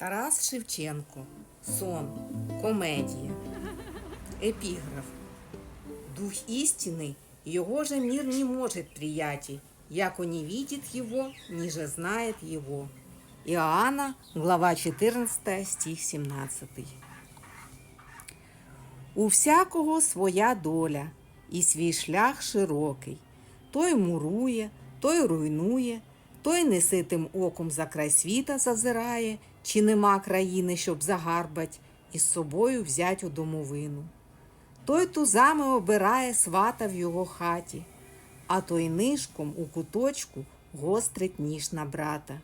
Тарас Шевченко. Сон. Комедія. Епиграф. Дух истины, его же мир не может приятий, яко не видит его, ниже знает его. Иоанна, глава 14, стих 17. У всякого своя доля, і свій шлях широкий. Той мурує, той руйнує, той неситим оком за край світа зазирає, чи нема країни, щоб загарбать, і з собою взять у домовину. Той тузами обирає свата в його хаті, а той нишком у куточку гострить ніж на брата.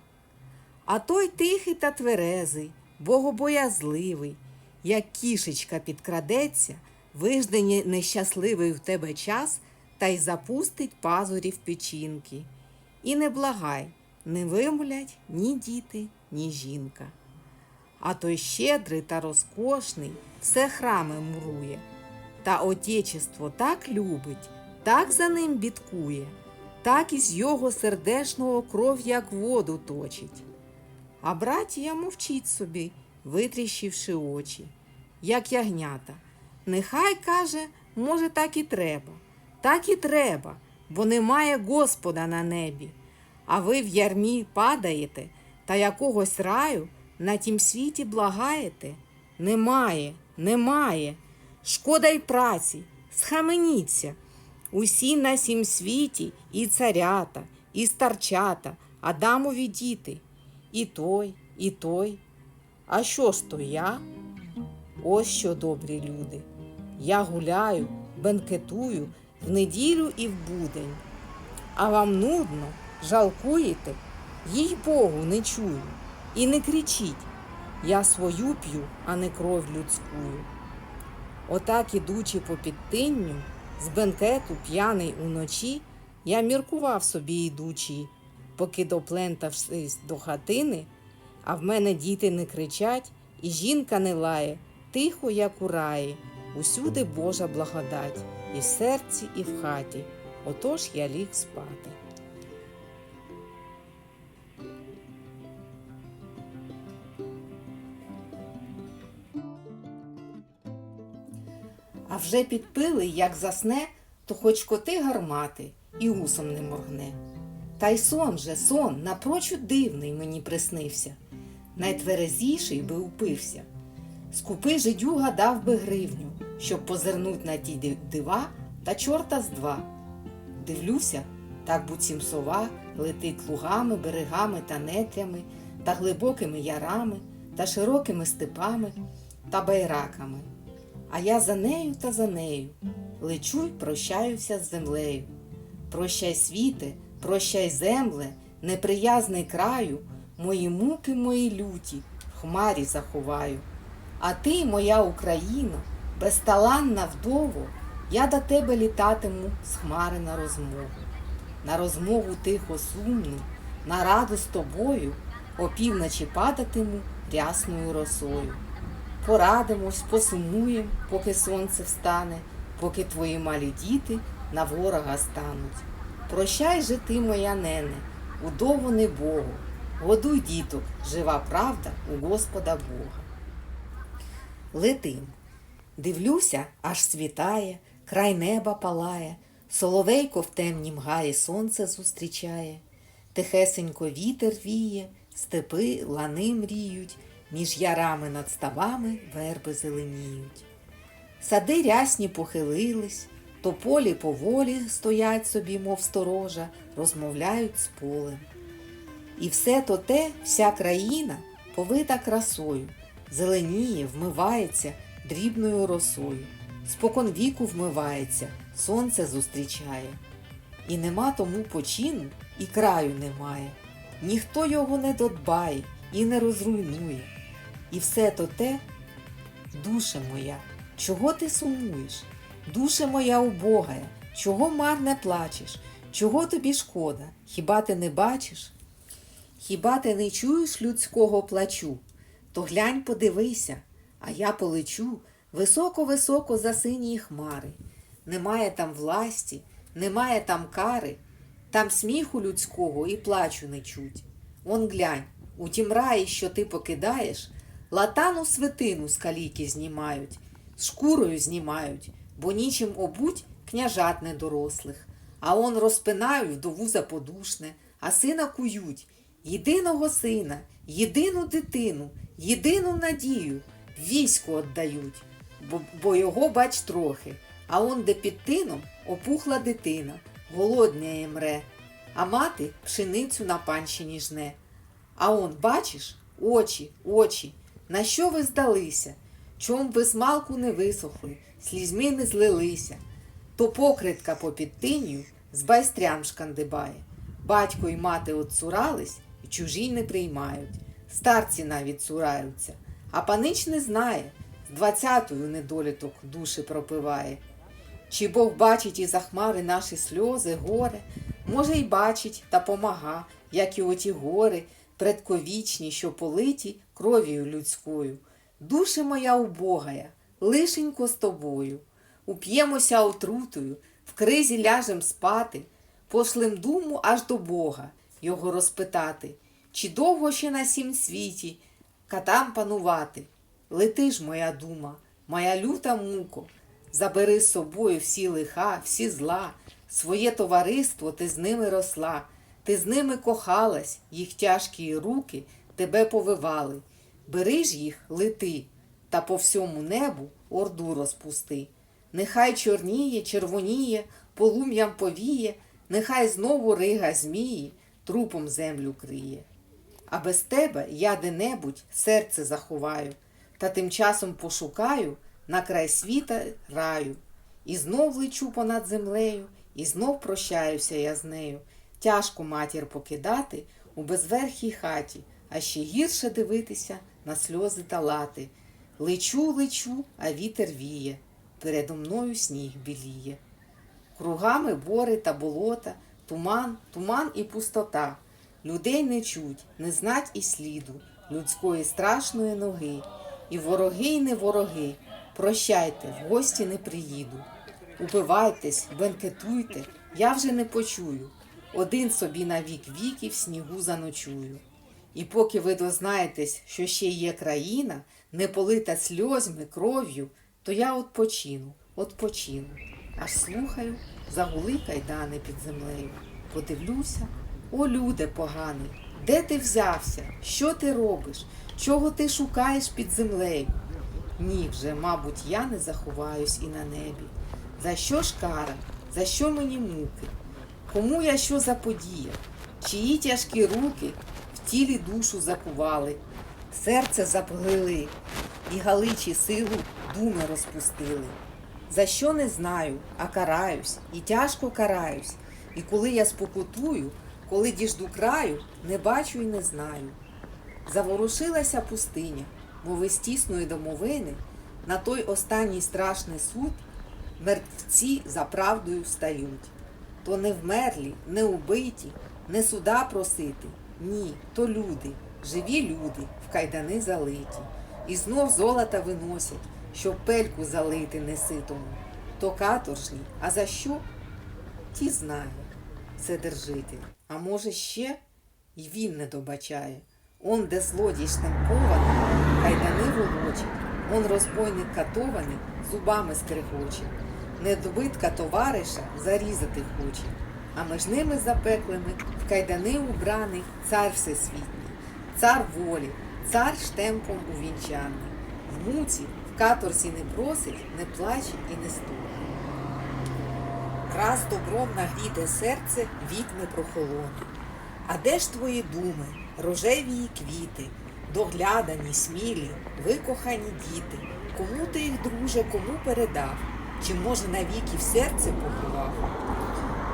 А той тихий та тверезий, богобоязливий, як кішечка підкрадеться, виждені нещасливий в тебе час та й запустить пазурі в печінки. І не благай, не вимолять ні діти, ні жінка. А той щедрий та розкошний все храми мурує, та отечество так любить, так за ним бідкує, так із його сердешного кров, як воду точить. А братія мовчить собі, витріщивши очі, як ягнята. Нехай каже, може, так і треба, так і треба, бо немає Господа на небі. А ви в ярмі падаєте та якогось раю на тім світі благаєте? Немає, немає. Шкода й праці, схаменіться. Усі на сім світі і царята, і старчата, Адамові діти. І той, і той. А що ж то я? Ось що добрі люди. Я гуляю, бенкетую в неділю і в будень. А вам нудно, жалкуєте, їй Богу не чую. І не кричіть. Я свою п'ю, а не кров людськую. Отак, ідучи по підтинню, з бенкету п'яний уночі, я міркував собі ідучи, поки доплентавшись до хатини, а в мене діти не кричать, і жінка не лає, тихо, як у раї, усюди Божа благодать, і в серці, і в хаті. Отож я ліг спати. А вже підпили, як засне, то хоч коти гармати і усом не моргне. Та й сон же, сон, напрочуд дивний мені приснився. Найтверезіший би упився. Скупий жидюга дав би гривню, щоб позирнуть на ті дива та чорта з два. Дивлюся, так буцім сова летить лугами, берегами та нетрями, та глибокими ярами, та широкими степами та байраками. А я за нею та за нею лечу й прощаюся з землею. Прощай світе, прощай земле, неприязний краю, мої муки, мої люті, в хмарі заховаю. А ти, моя Україно, безталанна вдово, я до тебе літатиму з хмари на розмову. На розмову тихо сумну, на раду з тобою, опівночі падатиму рясною росою. Порадимось, посумуєм, поки сонце встане, поки твої малі діти на ворога стануть. Прощай же ти, моя нене, удову Богу, годуй діток, жива правда у Господа Бога. Летим. Дивлюся, аж світає, край неба палає, соловейко в темнім гаї сонце зустрічає, тихесенько вітер віє, степи лани мріють, між ярами над ставами верби зеленіють. Сади рясні похилились, тополі поволі стоять собі, мов сторожа, розмовляють з полем. І все то те, вся країна повита красою, зеленіє, вмивається дрібною росою, спокон віку вмивається, сонце зустрічає. І нема тому почину, і краю немає. Ніхто його не додбає і не розруйнує. І все то те, душе моя, чого ти сумуєш? Душе моя убогая, чого марне плачеш? Чого тобі шкода? Хіба ти не бачиш? Хіба ти не чуєш людського плачу? То глянь, подивися, а я полечу високо-високо за синії хмари. Немає там власті, немає там кари, там сміху людського і плачу не чуть. Он глянь, У тім раї, що ти покидаєш, латану свитину з каліки знімають, шкурою знімають, бо нічим обуть княжат недорослих. А он розпинають вдову за подушне, а сина кують. Єдиного сина, єдину дитину, єдину надію війську отдають, бо, бо його бач трохи. А он де під тином опухла дитина, голодняє мре, а мати пшеницю на панщині жне. А он, бачиш, очі, очі, на що ви здалися? Чом ви смалку не висохли, слізьми не злилися? То покритка попід тиню з байстрям шкандибає. Батько й мати отцурались і чужі не приймають. Старці навіть цураються, а панич не знає, з двадцятою недоліток душі пропиває. Чи Бог бачить із за хмари наші сльози, горе, може, й бачить та помага, як і оті гори, предковічні, що политі кров'ю людською. Душе моя убогая, лишенько з тобою. Уп'ємося отрутою, в кризі ляжем спати, пошлем думу аж до Бога, його розпитати, чи довго ще на сім світі катам панувати. Лети ж, моя дума, моя люта муко, забери з собою всі лиха, всі зла, своє товариство ти з ними росла, ти з ними кохалась, їх тяжкі руки тебе повивали. Бери ж їх, лети, та по всьому небу орду розпусти. Нехай чорніє, червоніє, полум'ям повіє, нехай знову рига змії, трупом землю криє. А без тебе я де-небудь серце заховаю, та тим часом пошукаю на край світа раю. І знов лечу понад землею, і знов прощаюся я з нею. Тяжко матір покидати у безверхій хаті, а ще гірше дивитися на сльози та лати. Лечу, лечу, а вітер віє, передо мною сніг біліє. Кругами бори та болота, туман, туман і пустота. Людей не чуть, не знать і сліду людської страшної ноги. І вороги, й не вороги, прощайте, в гості не приїду. Упивайтесь, бенкетуйте, я вже не почую. Один собі на вік віків снігу заночую. І поки ви дознаєтесь, що ще є країна, не полита сльозьми, кров'ю, то я отпочину, отпочину. Аж слухаю, загули кайдани під землею. Подивлюся, о, люде поганий, де ти взявся? Що ти робиш? Чого ти шукаєш під землею? Ні, вже, мабуть, я не заховаюсь і на небі. За що ж кара? За що мені муки? Кому я що заподіяв? Чиї тяжкі руки в тілі душу закували, серце заплили, і галичі силу думи розпустили. За що не знаю, а караюсь, і тяжко караюсь. І коли я спокутую, коли діжду краю, не бачу і не знаю. Заворушилася пустиня, мови з тісної домовини, на той останній страшний суд мертвці за правдою встають. То не вмерлі, не убиті, не суда просити. Ні, то люди, живі люди, в кайдани залиті. І знов золота виносять, щоб пельку залити неситому. То каторжні, а за що? Ті знає, це держитель. А може ще й він не добачає. Он, де злодій штампований, кайдани волочить, он розбойник катований, зубами скрегоче. Недобитка товариша зарізати хоче, а між ними запеклими в кайдани убраний цар всесвітній, цар волі, цар штемпом увінчаний. В муці, в каторзі не просить, не плаче і не стугне. Раз добром нагріде серце, вік не прохолоне. А де ж твої думи, рожеві квіти, доглядані, смілі, викохані діти? Кому ти їх, друже, кому передав? Чи може навіки в серце поховав?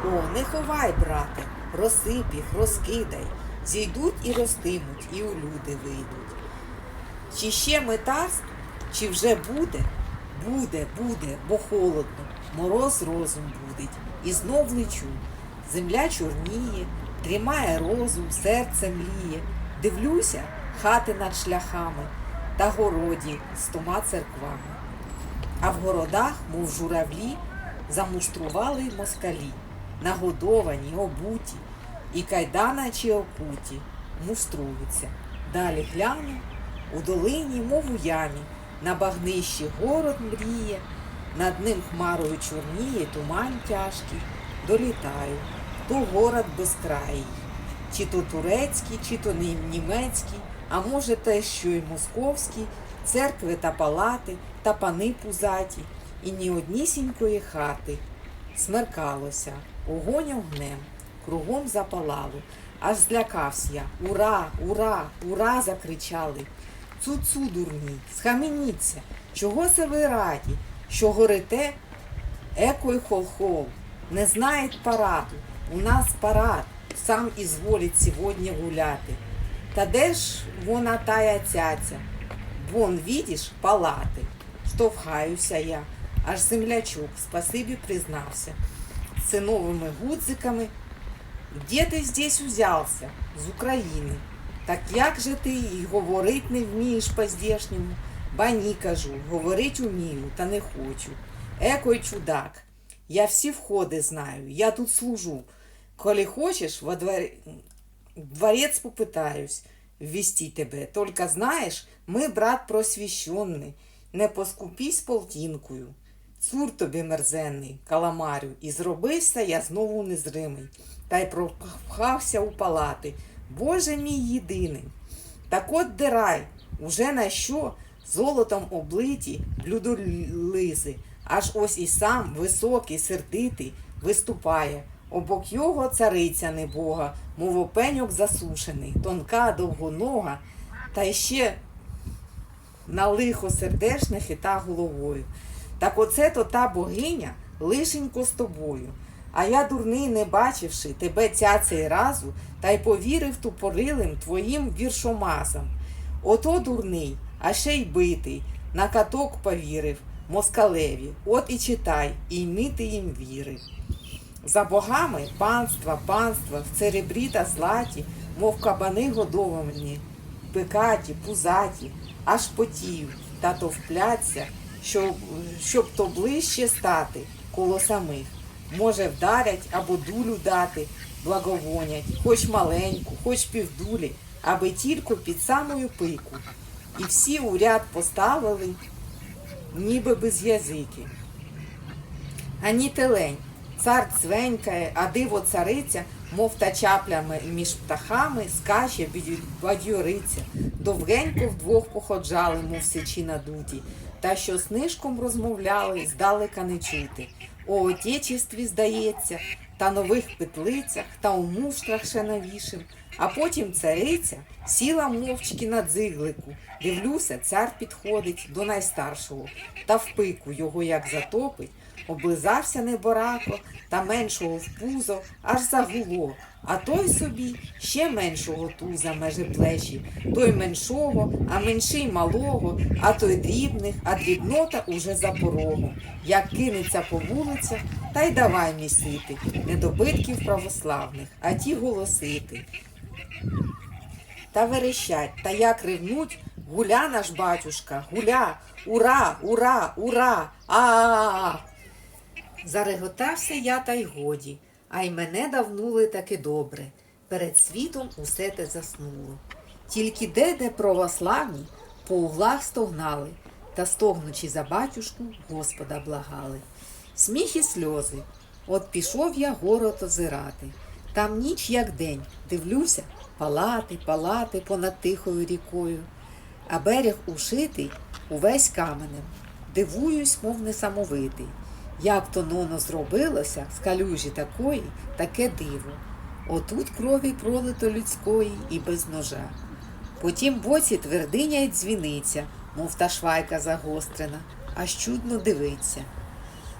О, не ховай, брате, розсип їх, розкидай, зійдуть і ростимуть, і у люди вийдуть. Чи ще метарств, чи вже буде? Буде, буде, бо холодно, мороз розум будить, і знов лечу. Земля чорніє, дрімає розум, серце мліє. Дивлюся, хати над шляхами та городі з тома церквами. А в городах, мов журавлі, замуштрували москалі, нагодовані, обуті, і кайдана чи окуті муструються. Далі гляну, у долині, мов у ямі, на багнищі город мріє, над ним хмарою чорніє туман тяжкий, долітаю, то город безкраїй, чи то турецький, чи то нім- німецький, а може те, що й московський, церкви та палати, та пани пузаті, і ні однісінької хати. Смеркалося, огонь огнем, кругом запалало. Аж злякався я. Ура, ура, ура! закричали. Цу-цу, дурні, схаменіться, чого се ви раді, що горите, еко й хол-хол, не знають параду, у нас парад, сам ізволить сьогодні гуляти. Та де ж вона тая цяця? Вон, видиш, палати. Штовхаюся я, аж землячок спасибі признався. З синовими гудзиками Де ти здесь узявся? З України. Так як же ти і говорить не вмієш по-здешньому? Ба ні, кажу, говорить умію, та не хочу. Екой чудак. Я всі входи знаю, я тут служу. Коли хочеш, во двор... в дворець попитаюсь ввести тебе. Только знаєш, ми, брат просвіщенний, не поскупись полтинкою. Цур тобі мерзенний, каламарю, і зробився я знову незримий, та й пропхався у палати. Боже мій єдиний. Так от дирай, уже на що золотом облиті блюдолизи, аж ось і сам високий, сердитий, виступає. Обок його цариця небога, мов опеньок засушений, тонка, довгонога, та ще на лихо сердешне хита головою. Так оце то та богиня лишенько з тобою. А я, дурний, не бачивши тебе цяцей разу, та й повірив тупорилим твоїм віршомазам. Ото дурний, а ще й битий, на каток повірив, москалеві, от і читай, і йми ти їм віри. За богами панства, панства, в церебрі та златі, мов кабани годовані, пикаті, пузаті, аж потіють та товпляться, щоб, щоб то ближче стати коло самих. Може, вдарять або дулю дати, благовонять, хоч маленьку, хоч півдулі, аби тільки під самою пику. І всі у ряд поставили, ніби без язики. Ані телень, цар цвенькає, а диво цариця, мов та чаплями між птахами, скаче, бадьориться. Довгенько вдвох походжали, мов сичі надуті, та що з нишком розмовляли, здалека не чути. О отечестві, здається, та нових петлицях, та у муштрах ще навішим. А потім цариця сіла мовчки на дзиглику. Дивлюся, цар підходить до найстаршого, та в пику його як затопить. Облизався неборако, та меншого в пузо аж загуло, а той собі ще меншого туза межи плечі, той меншого, а менший малого, а той дрібних, а дрібнота уже за порогом. Як кинеться по вулицях, та й давай місити, недобитків православних, а ті голосити. Та верещать, та як ревнуть, гуля наш батюшка, гуля, ура, ура, ура, а-а-а. Зареготався я та й годі, а й мене давнули таки добре. Перед світом усе те заснуло. Тільки де де православні по углах стогнали, та стогнучи за батюшку, Господа благали. Сміх і сльози. От пішов я город озирати. Там ніч як день, дивлюся, палати, палати понад тихою рікою, а берег ушитий увесь каменем. Дивуюсь, мов несамовитий. Як то ноно зробилося з калюжі такої, таке диво. Отут крові пролито людської і без ножа. По тім боці твердиня й дзвіниця, мов та швайка загострена, аж чудно дивиться.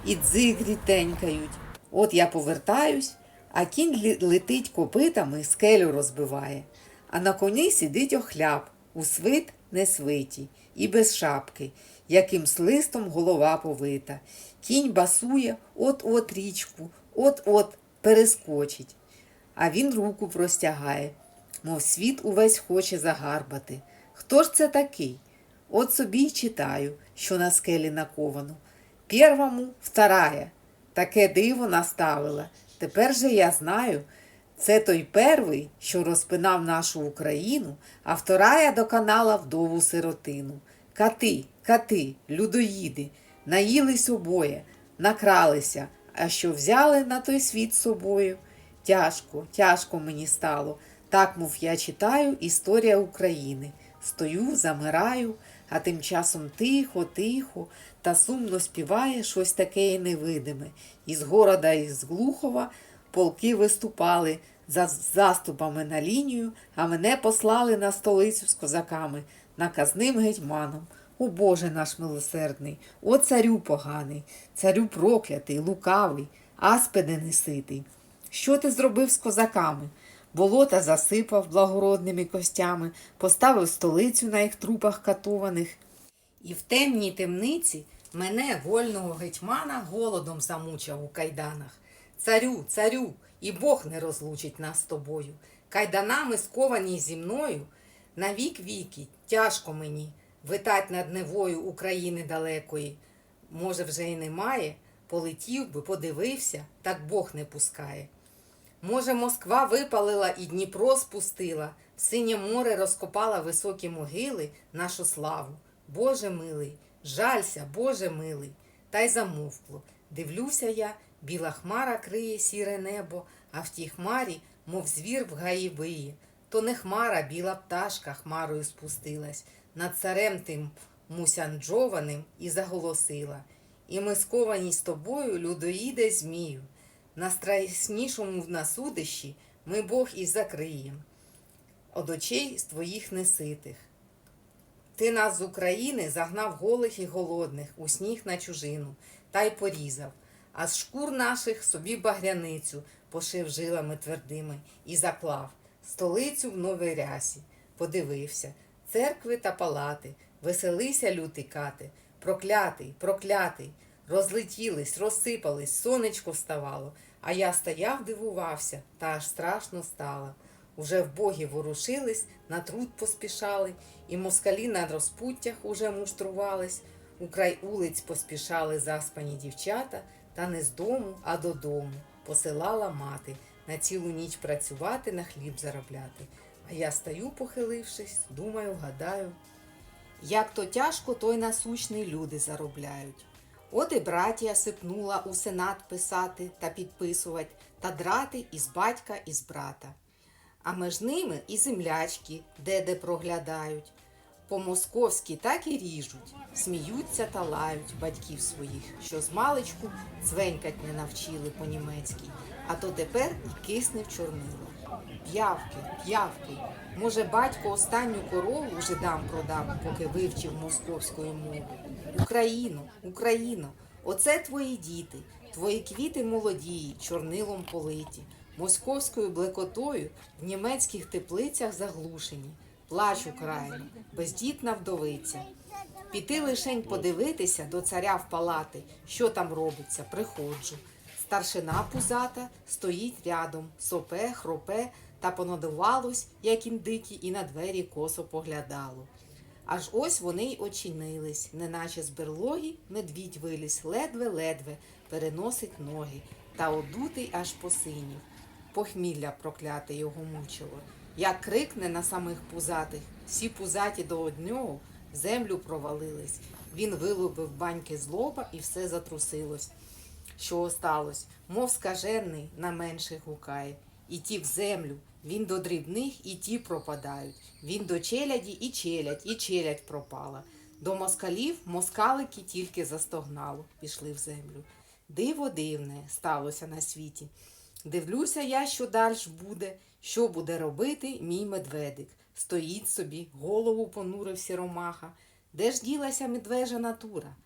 І дзигрі тенькають. От я повертаюсь, а кінь летить копитами, скелю розбиває. А на коні сидить охляп, у свит не свиті, і без шапки, яким слистом голова повита. Кінь басує от-от річку, от-от перескочить. А він руку простягає, мов світ увесь хоче загарбати. Хто ж це такий? От собі й читаю, що на скелі наковано. Первому вторая. Таке диво наставила. Тепер же я знаю, Це той первий, що розпинав нашу Україну, а вторая доконала вдову сиротину. Кати, кати, людоїди, наїлись обоє, накралися, а що взяли на той світ з собою. Тяжко, тяжко мені стало. Так, мов я читаю історія України. Стою, замираю, а тим часом тихо, тихо, та сумно співає щось таке невидиме. Із города, із Глухова полки виступали за заступами на лінію, а мене послали на столицю з козаками, наказним гетьманом. О Боже наш милосердний, о царю поганий, царю проклятий, лукавий, аспиде неситий. Що ти зробив з козаками? Болота засипав благородними костями, поставив столицю на їх трупах катованих. І в темній темниці мене, вольного гетьмана, голодом замучав у кайданах. Царю, царю, і Бог не розлучить нас з тобою. Кайданами сковані зі мною, на вік віки тяжко мені витать над невою України далекої. Може, вже й немає, полетів би, подивився, так Бог не пускає. Може, Москва випалила і Дніпро спустила, в синє море розкопала високі могили, нашу славу. Боже милий, жалься, Боже милий, та й замовкло. Дивлюся я, біла хмара криє сіре небо, а в тій хмарі, мов звір в гаї виє. То не хмара, біла пташка хмарою спустилась, над царем тим мусянджованим і заголосила. І ми сковані з тобою, людоїде змію. На страшнішому на судищі ми Бог і закриєм. Од очей з твоїх неситих. Ти нас з України загнав голих і голодних у сніг на чужину, та й порізав, а з шкур наших собі багряницю пошив жилами твердими і заклав столицю в новій рясі. Подивився, церкви та палати, веселися люти кати, проклятий, проклятий. Розлетілись, розсипались, сонечко вставало, а я стояв, дивувався, та аж страшно стало. Уже в боги ворушились, на труд поспішали, і москалі на розпуттях уже муштрувались, у край улиць поспішали заспані дівчата, та не з дому, а додому. Посилала мати. На цілу ніч працювати, на хліб заробляти. Я стою, похилившись, думаю, гадаю, як то тяжко, той насущний люди заробляють. От і братія сипнула у сенат писати та підписувати, та драти із батька, із брата. А між ними і землячки де-де проглядають. По-московськи так і ріжуть, сміються та лають батьків своїх, що з маличку цвенькать не навчили по-німецьки, а то тепер і кисне в чорнило. П'явки, п'явки. Може, батько останню корову жидам продав, поки вивчив московської мови. Україно, Україно, оце твої діти, твої квіти молодії, чорнилом политі, московською блекотою в німецьких теплицях заглушені. Плач Україну, бездітна вдовиця. Піти лишень подивитися до царя в палати, що там робиться, приходжу. Старшина пузата стоїть рядом, сопе, хропе та понадувалось, як індикі, і на двері косо поглядало. Аж ось вони й очинились, неначе з берлоги медвідь виліз, ледве-ледве переносить ноги, та одутий аж посинів. Похмілля прокляте його мучило. Як крикне на самих пузатих, всі пузаті до однього в землю провалились. Він вилупив баньки з лоба і все затрусилось. Що осталось, мов скажений на менших гукає. І ті в землю, він до дрібних, і ті пропадають. Він до челяді, і челядь, і челядь пропала. До москалів москалики тільки застогнало, пішли в землю. Диво дивне сталося на світі. Дивлюся я, що дальш буде, що буде робити мій медведик. Стоїть собі, голову понурив сіромаха. Де ж ділася медвежа натура?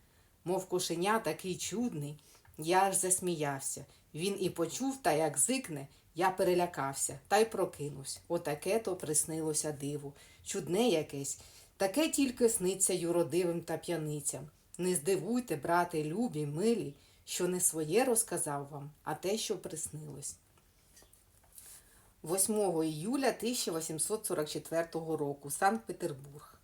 Мов кошеня такий чудний, я аж засміявся. Він і почув, та як зикне, я перелякався та й прокинувся. Отаке то приснилося диву. Чудне якесь. Таке тільки сниться юродивим та п'яницям. Не здивуйте, брати, любі, милі, що не своє розказав вам, а те, що приснилось. 8 іюля 1844 року, Санкт-Петербург.